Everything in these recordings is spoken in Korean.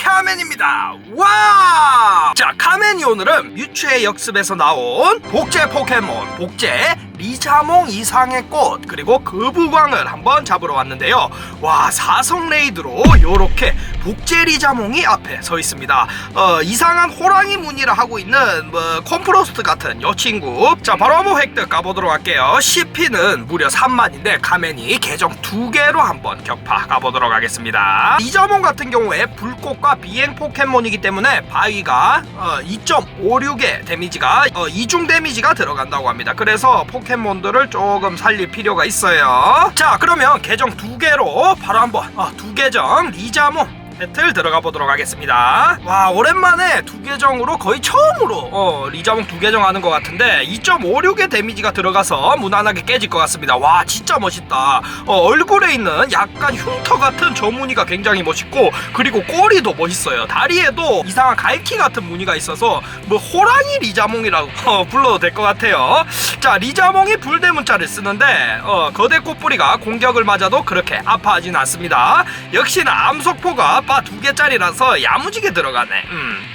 cow. 카멘입니다. 와! 자, 카멘이 오늘은 뮤츠의 역습에서 나온 복제 포켓몬, 복제 리자몽 이상의 꽃, 그리고 거부광을 한번 잡으러 왔는데요. 와, 사성 레이드로 요렇게 복제 리자몽이 앞에 서 있습니다. 어, 이상한 호랑이 무늬를 하고 있는 뭐 콤프로스트 같은 요 친구. 자, 바로 한번 획득 가보도록 할게요. CP는 무려 3만인데 카멘이 계정 두 개로 한번 격파 가보도록 하겠습니다. 리자몽 같은 경우에 불꽃과 비행 포켓몬이기 때문에 바위가 어, 2.56의 데미지가 어, 이중 데미지가 들어간다고 합니다. 그래서 포켓몬들을 조금 살릴 필요가 있어요. 자, 그러면 계정 두 개로 바로 한번 어, 두 계정 리자몽 배틀 들어가 보도록 하겠습니다. 와 오랜만에 두 계정으로 거의 처음으로 어, 리자몽 두 계정 하는 것 같은데 2.56의 데미지가 들어가서 무난하게 깨질 것 같습니다. 와 진짜 멋있다. 어, 얼굴에 있는 약간 흉터 같은 저 무늬가 굉장히 멋있고 그리고 꼬리도 멋있어요. 다리에도 이상한 갈키 같은 무늬가 있어서 뭐 호랑이 리자몽이라고 어, 불러도 될 것 같아요. 자 리자몽이 불대 문자를 쓰는데 어, 거대 꽃뿌리가 공격을 맞아도 그렇게 아파하진 않습니다. 역시나 암속포가 바 두 개짜리라서 야무지게 들어가네. 음.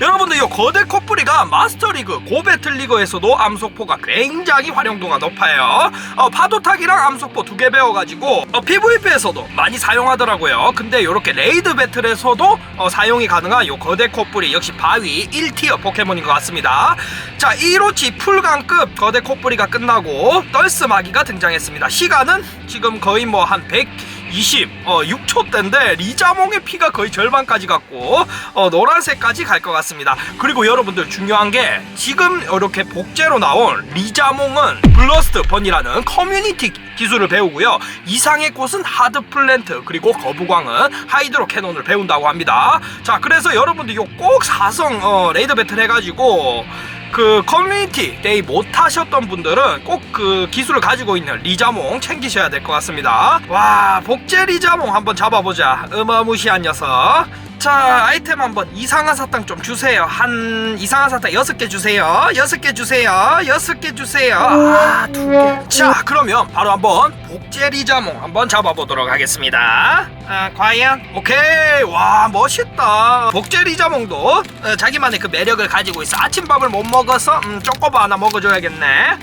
여러분들 이 거대 코뿌리가 마스터리그 고배틀리그에서도 암속포가 굉장히 활용도가 높아요 어, 파도타기랑 암속포 두 개 배워가지고 어, PVP에서도 많이 사용하더라고요 근데 이렇게 레이드 배틀에서도 어, 사용이 가능한 요 거대 코뿌리 역시 바위 1티어 포켓몬인 것 같습니다 자 1호치 풀강급 거대 코뿌리가 끝나고 떨스마기가 등장했습니다 시간은 지금 거의 뭐 한 100... 20, 어, 6초 때인데 리자몽의 피가 거의 절반까지 갔고 어, 노란색까지 갈 것 같습니다. 그리고 여러분들 중요한 게 지금 이렇게 복제로 나온 리자몽은 블러스트 번이라는 커뮤니티 기술을 배우고요. 이상의 꽃은 하드 플랜트 그리고 거부광은 하이드로 캐논을 배운다고 합니다. 자, 그래서 여러분들 이거 꼭 사성 어, 레이드 배틀 해가지고 그 커뮤니티 데이 못 하셨던 분들은 꼭 그 기술을 가지고 있는 리자몽 챙기셔야 될 것 같습니다. 와 복제 리자몽 한번 잡아보자. 어마무시한 녀석. 자 아이템 한번 이상한 사탕 좀 주세요. 한 이상한 사탕 여섯 개 주세요. 여섯 개 주세요. 여섯 개 주세요. 아 두 개. 자 그러면 바로 한번 복제 리자몽 한번 잡아보도록 하겠습니다. 아 과연 오케이 와 멋있다. 복제 리자몽도 어, 자기만의 그 매력을 가지고 있어. 아침밥을 못 먹어서 음, 쪼꼬바 하나 먹어줘야겠네.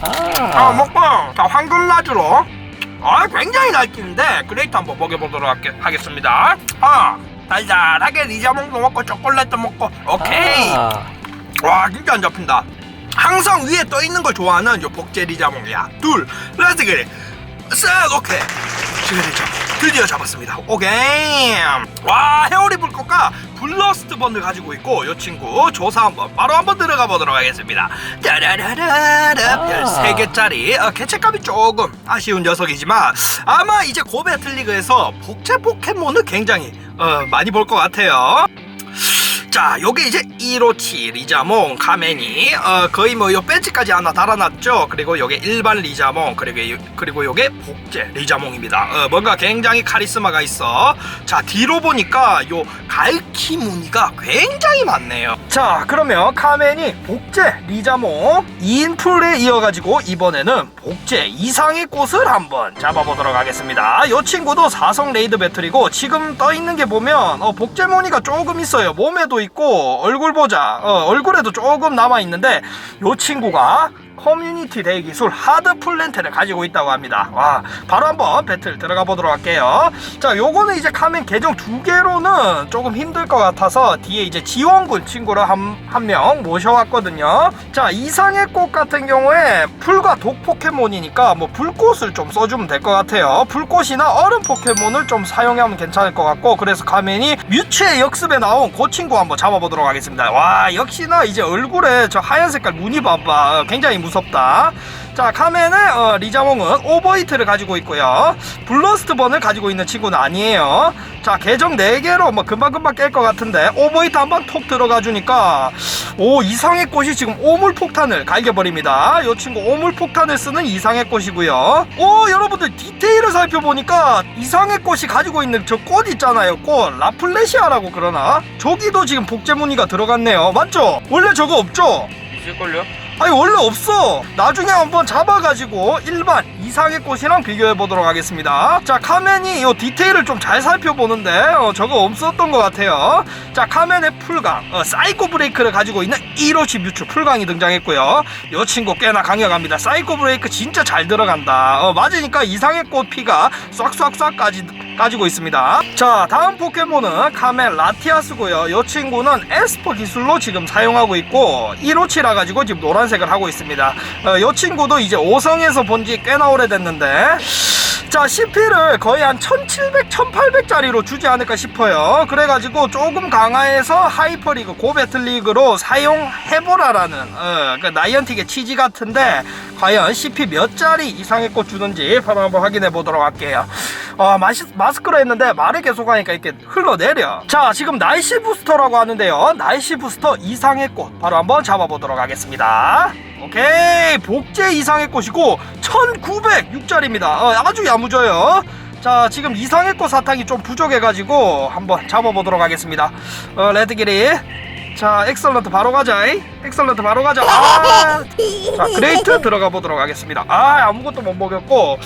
아 먹고 자 황금 라주로 아 굉장히 날뛰는데? 그레이트 한번 먹여보도록 할게, 하겠 습니다. 아 달달하게 리자몽도 먹고 초콜릿도 먹고 오케이. 아, 와 진짜 안 잡힌다. 항상 위에 떠 있는 걸 좋아하는 요 복제 리자몽이야. 둘 그래 쓱 오케이. 지그리죠 드디어 잡았습니다. 오케이. 와 헤어리 불꽃과 블러스트 번을 가지고 있고 요 친구 조사 한번 바로 한번 들어가 보도록 하겠습니다. 따라라라라 아. 별 3개짜리. 어, 개체값이 조금 아쉬운 녀석이지만 아마 이제 고배틀리그에서 복제 포켓몬을 굉장히 어, 많이 볼 것 같아요 자, 요게 이제 1호치 리자몽 카멘이 어, 거의 뭐요 배지까지 하나 달아놨죠. 그리고 요게 일반 리자몽 그리고 요- 그리고 요게 복제 리자몽입니다. 어, 뭔가 굉장히 카리스마가 있어. 자, 뒤로 보니까 요 갈키 무늬가 굉장히 많네요. 자, 그러면 카멘이 복제 리자몽 2인 풀에 이어가지고 이번에는 복제 이상의 꽃을 한번 잡아보도록 하겠습니다. 요 친구도 사성 레이드 배틀이고 지금 떠 있는 게 보면 어, 복제 무늬가 조금 있어요. 몸에도 있고 얼굴 보자. 어, 얼굴에도 조금 남아 있는데 요 친구가 커뮤니티 대기술 하드 플랜트를 가지고 있다고 합니다. 와, 바로 한번 배틀 들어가 보도록 할게요. 자, 요거는 이제 카멘 계정 두 개로는 조금 힘들 것 같아서 뒤에 이제 지원군 친구를 한 한 명 모셔왔거든요. 자, 이상의 꽃 같은 경우에 풀과 독 포켓몬이니까 뭐 불꽃을 좀 써주면 될 것 같아요. 불꽃이나 얼음 포켓몬을 좀 사용하면 괜찮을 것 같고 그래서 카멘이 뮤츠의 역습에 나온 그 친구 한번 잡아보도록 하겠습니다. 와, 역시나 이제 얼굴에 저 하얀 색깔 무늬 봐봐. 어, 굉장히 무섭다. 자, 카멘의 어, 리자몽은 오버히트를 가지고 있고요. 블러스트 번을 가지고 있는 친구는 아니에요. 자, 계정 4개로 뭐 금방금방 깰 것 같은데 오버히트 한번 톡 들어가 주니까 오, 이상의 꽃이 지금 오물 폭탄을 갈겨버립니다. 이 친구 오물 폭탄을 쓰는 이상의 꽃이고요. 오, 여러분들 디테일을 살펴보니까 이상의 꽃이 가지고 있는 저 꽃 있잖아요. 꽃 라플레시아라고 그러나 저기도 지금 복제 무늬가 들어갔네요. 맞죠? 원래 저거 없죠? 있을걸요? 아니 원래 없어. 나중에 한번 잡아가지고 일반 이상의 꽃이랑 비교해 보도록 하겠습니다. 자, 카멘이 이 디테일을 좀 잘 살펴보는데 어, 저거 없었던 것 같아요. 자, 카멘의 풀강, 어, 사이코 브레이크를 가지고 있는 1호치 뮤츠 풀강이 등장했고요. 이 친구 꽤나 강력합니다. 사이코 브레이크 진짜 잘 들어간다. 어, 맞으니까 이상의 꽃 피가 싹싹싹까지 가지고 있습니다. 자, 다음 포켓몬은 카멘 라티아스고요. 이 친구는 에스퍼 기술로 지금 사용하고 있고 1호치라 가지고 지금 노란색을 하고 있습니다. 어, 이 친구도 이제 5성에서 본 지 꽤나 오래 됐는데 자, CP를 거의 한 1700, 1800짜리로 주지 않을까 싶어요. 그래가지고 조금 강화해서 하이퍼리그, 고배틀리그로 사용해보라라는, 어, 그 나이언틱의 취지 같은데, 과연 CP 몇 짜리 이상의 꽃 주는지 바로 한번 확인해 보도록 할게요. 어, 마시, 마스크로 했는데 말을 계속 하니까 이렇게 흘러내려. 자, 지금 날씨 부스터라고 하는데요. 날씨 부스터 이상의 꽃 바로 한번 잡아보도록 하겠습니다. 오케이 복제 이상의 꽃이고 1906짜리입니다 어, 아주 야무져요 자 지금 이상의 꽃 사탕이 좀 부족해가지고 한번 잡아보도록 하겠습니다 어, 레드기리 자 엑설런트 바로 가자 이. 엑설런트 바로 가자 아, 자 그레이트 들어가 보도록 하겠습니다 아 아무것도 못 먹였고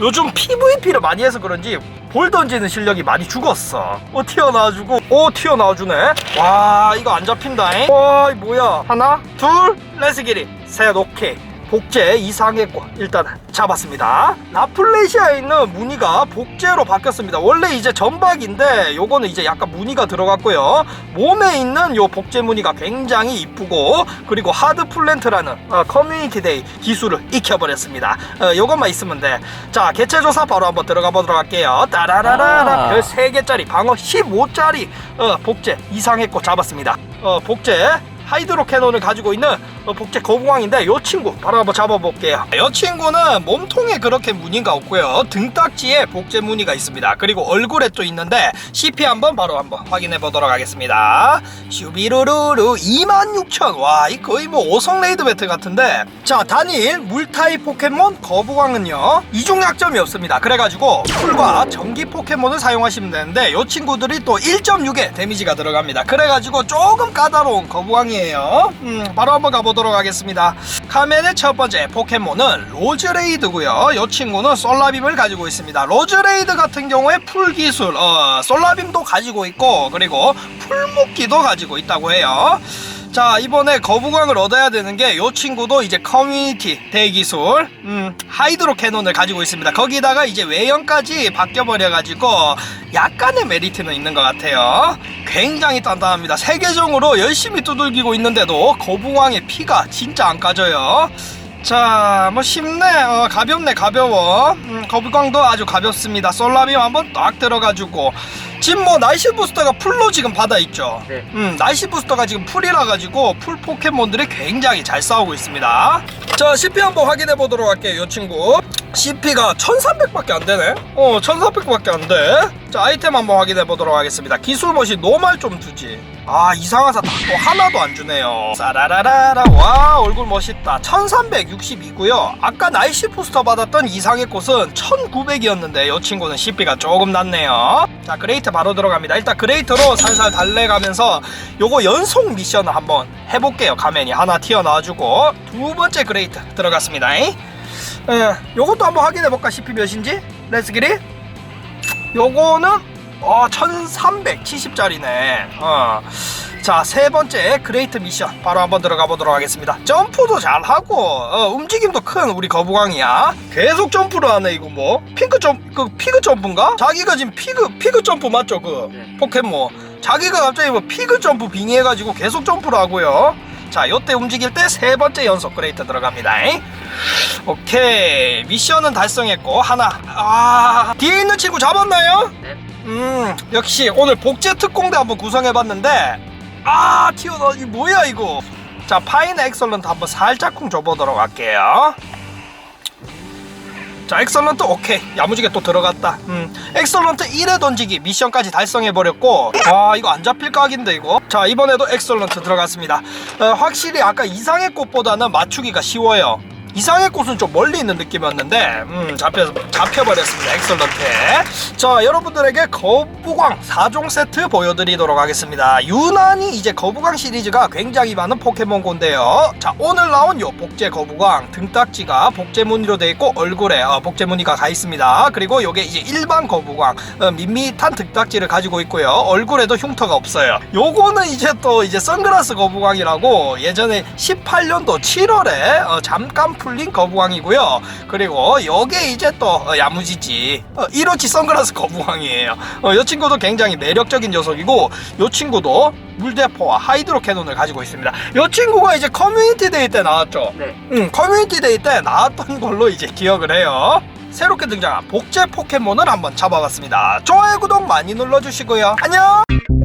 요즘 PVP를 많이 해서 그런지 볼 던지는 실력이 많이 죽었어. 어 튀어나와주고 오 튀어나와주네. 와 이거 안 잡힌다 잉? 와 이거 뭐야? 하나 둘 레스기리. 셋 오케이 복제 이상의 꽃 일단 잡았습니다. 라플레시아에 있는 무늬가 복제로 바뀌었습니다. 원래 이제 전박인데 요거는 이제 약간 무늬가 들어갔고요. 몸에 있는 요 복제 무늬가 굉장히 이쁘고 그리고 하드 플랜트라는 어, 커뮤니티 데이 기술을 익혀버렸습니다. 어, 요것만 있으면 돼자 개체조사 바로 한번 들어가 보도록 할게요. 따라라라라. 아. 별 3개짜리 방어 15짜리 어, 복제 이상의 꽃 잡았습니다. 어, 복제 하이드로 캐논을 가지고 있는 어, 복제 거북왕인데 이 친구 바로 한번 잡아볼게요. 이 친구는 몸통에 그렇게 무늬가 없고요. 등딱지에 복제 무늬가 있습니다. 그리고 얼굴에 또 있는데 CP 한번 바로 한번 확인해 보도록 하겠습니다. 슈비루루루 26,000. 와, 이 거의 뭐 5성 레이드 배틀 같은데. 자, 단일 물타입 포켓몬 거북왕은요. 이중 약점이 없습니다. 그래가지고 풀과 전기 포켓몬을 사용하시면 되는데 이 친구들이 또 1.6의 데미지가 들어갑니다. 그래가지고 조금 까다로운 거북왕이에요. 음, 바로 한번 가보도록 하겠습니다. 카멘의 첫 번째 포켓몬은 로즈레이드고요. 이 친구는 솔라빔을 가지고 있습니다. 로즈레이드 같은 경우에 풀 기술, 어, 솔라빔도 가지고 있고 그리고 풀 묶기도 가지고 있다고 해요. 자 이번에 거북왕을 얻어야 되는 게 이 친구도 이제 커뮤니티 대기술 음, 하이드로 캐논을 가지고 있습니다 거기다가 이제 외형까지 바뀌어 버려 가지고 약간의 메리트는 있는 것 같아요 굉장히 단단합니다 세계정으로 열심히 두들기고 있는데도 거북왕의 피가 진짜 안 까져요 자, 뭐 쉽네. 어, 가볍네, 가벼워. 음, 거북왕도 아주 가볍습니다. 솔라빔 한번 딱 들어가지고. 지금 뭐 날씨 부스터가 풀로 지금 받아 있죠. 네. 음, 날씨 부스터가 지금 풀이라 가지고 풀 포켓몬들이 굉장히 잘 싸우고 있습니다. 자, CP 한번 확인해 보도록 할게요. 이 친구. CP가 1300밖에 안 되네. 어, 1300밖에 안 돼. 자, 아이템 한번 확인해 보도록 하겠습니다. 기술 멋이 노말 좀 주지. 아, 이상한 사탕 또 하나도 안 주네요. 싸라라라라. 와, 얼굴 멋있다. 1362고요. 아까 날씨 부스터 받았던 이상의 꽃은 1900이었는데 이 친구는 CP가 조금 낮네요. 자, 그레이트 바로 들어갑니다. 일단 그레이트로 살살 달래가면서 요거 연속 미션을 한번 해볼게요. 가면이 하나 튀어나와주고 두 번째 그레이트 들어갔습니다. 예, 요것도 한번 확인해볼까? CP 몇인지? 렛츠기리? 요거는 어 1370짜리네 어. 자, 세 번째 그레이트 미션 바로 한번 들어가 보도록 하겠습니다. 점프도 잘하고 어, 움직임도 큰 우리 거북왕이야. 계속 점프를 하네 이거 뭐 핑크 점, 그 피그 점프인가? 자기가 지금 피그 피그 점프 맞죠 그 네. 포켓몬. 자기가 갑자기 뭐 피그 점프 빙의해가지고 계속 점프를 하고요. 자, 요때 움직일 때 세 번째 연속 그레이트 들어갑니다. 오케이 미션은 달성했고 하나 아 뒤에 있는 친구 잡았나요? 네. 음 역시 오늘 복제 특공대 한번 구성해봤는데 아 튀어나와 이 뭐야 이거? 자 파인 엑설런트 한번 살짝쿵 줘보도록 할게요. 자 엑설런트 오케이. 야무지게 또 들어갔다. 음 엑설런트 1회 던지기 미션까지 달성해버렸고. 와 이거 안 잡힐 각인데 이거? 자 이번에도 엑설런트 들어갔습니다. 어, 확실히 아까 이상의 꽃보다는 맞추기가 쉬워요 이상의 꽃은 좀 멀리 있는 느낌이었는데 음 잡혀 잡혀버렸습니다. 엑설런트. 자 여러분들에게 거부광 4종 세트 보여드리도록 하겠습니다. 유난히 이제 거부광 시리즈가 굉장히 많은 포켓몬고인데요. 자 오늘 나온 요 복제 거부광 등딱지가 복제 무늬로 되어 있고 얼굴에 어, 복제 무늬가 가 있습니다. 그리고 요게 이제 일반 거부광 어, 밋밋한 등딱지를 가지고 있고요. 얼굴에도 흉터가 없어요. 요거는 이제 또 이제 선글라스 거부광이라고 예전에 18년도 7월에 어, 잠깐 풀린 거부광이고요 그리고 요게 이제 또 어, 야무지지 어, 1호치 선글라스 거부광이에요 어, 이 친구도 굉장히 매력적인 녀석이고 이 친구도 물대포와 하이드로 캐논을 가지고 있습니다 이 친구가 이제 커뮤니티 데이 때 나왔죠 네. 음, 커뮤니티 데이 때 나왔던 걸로 이제 기억을 해요. 새롭게 등장한 복제 포켓몬을 한번 잡아봤습니다. 좋아요, 구독 많이 눌러주시고요. 안녕!